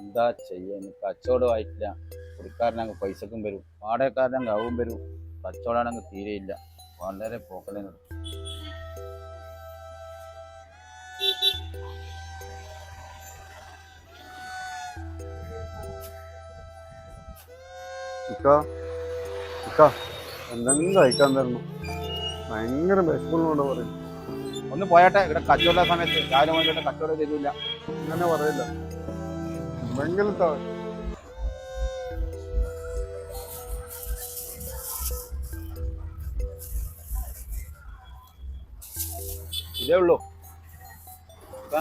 എന്താ ചെയ്യാൻ കച്ചവടമായിട്ടില്ല കുടിക്കാരനങ്ങ് പൈസക്കും വരും. പാടക്കാരനങ്ങ് ആവും വരും. കച്ചവടമാണെങ്കിൽ തീരെയില്ല വളരെ പോക്കലേ നിർത്തും ഇക്ക എന്തെങ്കിലും കഴിക്കാൻ തരണം. ഭയങ്കര വിശപ്പുള്ളതുകൊണ്ട് പറയും ഒന്ന് പോയാട്ടെ. ഇവിടെ കച്ചവട സമയത്ത്. രാവിലെ മുതലിട്ട് കച്ചവടം തരില്ല അങ്ങനെ പറയില്ല. താ ഇതേ ഉള്ളൂ. ആ.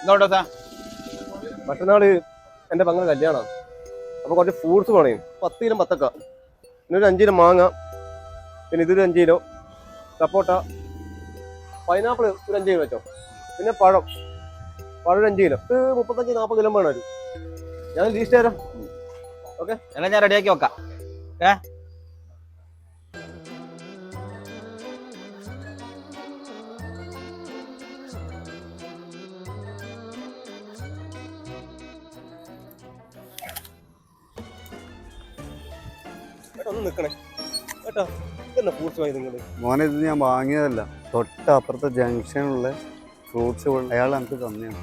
ഇങ്ങോട്ടോ സാ. മറ്റന്നാൾ എന്റെ പങ്ങനെ അപ്പോൾ കുറച്ച് ഫ്രൂട്ട്സ് വേണേ പത്ത് കിലോ പത്തക്ക. പിന്നെ ഒരു അഞ്ച് കിലോ മാങ്ങ. പിന്നെ ഇതൊരു അഞ്ച് കിലോ സപ്പോട്ട. പൈനാപ്പിൾ ഒരു അഞ്ച് കിലോ വെച്ചോ. പിന്നെ പഴം. പഴം ഒരു അഞ്ച് കിലോ. ഇത് മുപ്പത്തഞ്ച് നാൽപ്പത് കിലോ വേണം ഞാൻ ലീസ്റ്റ് തരാം. ഓക്കെ എല്ലാം ഞാൻ റെഡിയാക്കി വെക്കാം. ഏ? ഒന്ന് നിൽക്കണേ നിങ്ങൾ മോനെ ഇത് ഞാൻ വാങ്ങിയതല്ല. തൊട്ടപ്പുറത്തെ ജംഗ്ഷനിലുള്ള ഫ്രൂട്ട്സ് അയാൾ എനിക്ക് തന്നെയാണ്.